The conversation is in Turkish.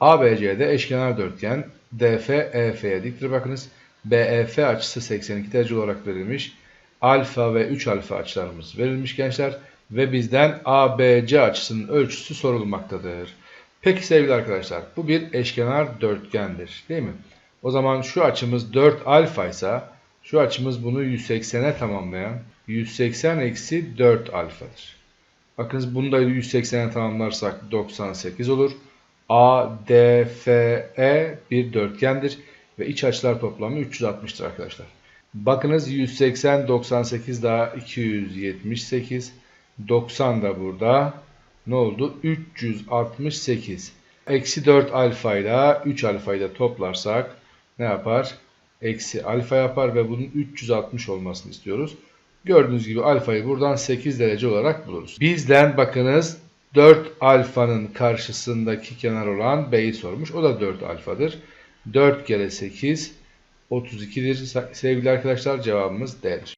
ABC'de eşkenar dörtgen DF EF'ye diktir bakınız. BEF açısı 82 derece olarak verilmiş. Alfa ve 3 alfa açılarımız verilmiş gençler. Ve bizden ABC açısının ölçüsü sorulmaktadır. Peki sevgili arkadaşlar bu bir eşkenar dörtgendir değil mi? O zaman şu açımız 4 alfa ise şu açımız bunu 180'e tamamlayan 180 eksi 4 alfadır. Bakınız bunu da 180'e tamamlarsak 98 olur. ADFE bir dörtgendir ve iç açılar toplamı 360'tır arkadaşlar. Bakınız 180, 98 daha 278, 90 da burada. Ne oldu? 368. Eksi 4 alfa ile 3 alfayı da toplarsak ne yapar? Eksi alfa yapar ve bunun 360 olmasını istiyoruz. Gördüğünüz gibi alfayı buradan 8 derece olarak buluruz. Bizden bakınız 4 alfanın karşısındaki kenar olan b'yi sormuş. O da 4 alfadır. 4 kere 8 32'dir sevgili arkadaşlar cevabımız D'dir.